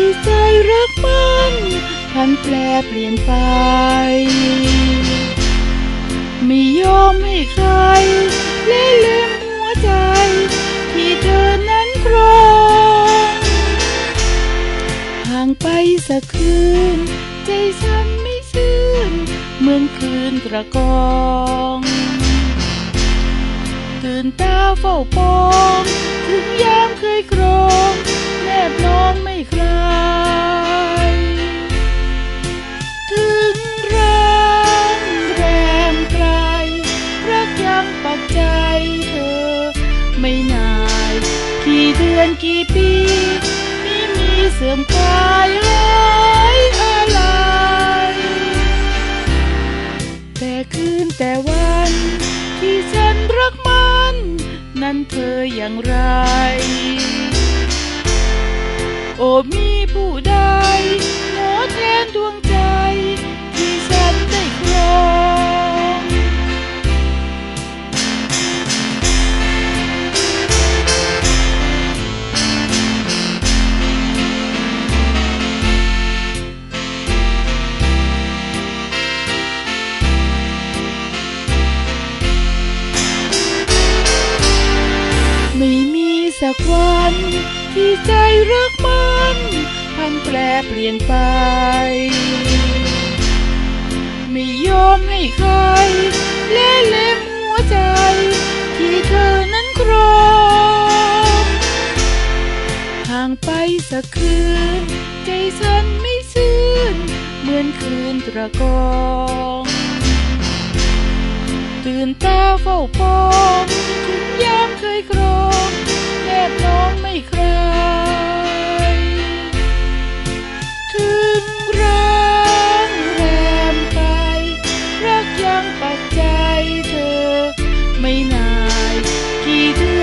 ที่ใจรักมันผันแปรเปลี่ยนไป ไม่ยอมให้ใครเล่ห์ลืมหัวใจ ที่เธอนั้นครองห่างไปสักคืน ใจฉันไม่ชื่น เหมือนคืนกระกองตื่นตาเฝ้าปอง ถึงยามเคยครองแนบนอง ไม่คลายถึงรังแรมไกล รักยังปักใจเธอ ไม่นาย กี่เดือนกี่ปีไม่มีเสื่อมคลายหายอะไร แต่คืนแต่วันที่ฉันรักมัน นั้นเธออย่างไร โอ้มีผู้ใดหมอแทนดวงใจ ที่ฉันได้ครองไม่มีสักวัน ที่ใจรักมันพันแปรเปลี่ยนไป ไม่ยอมให้ใครเล่เล่มหัวใจ ที่เธอนั้นครองห่างไปสักคืน ใจฉันไม่ชื่น เหมือนคืนตระกองตื่นตาเฝ้าปองถึงยามเคยครอง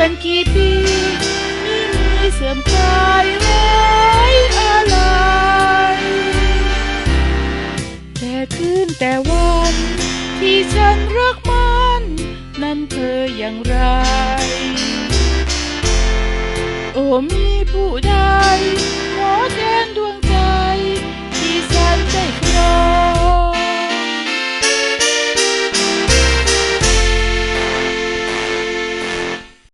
อนกี่ปีไม่มีเสื่อมคลายไว้อะไร แต่คืนแต่วัน ที่ฉันรักมัน นั้นเธออย่างไร โอ้มีผู้ใด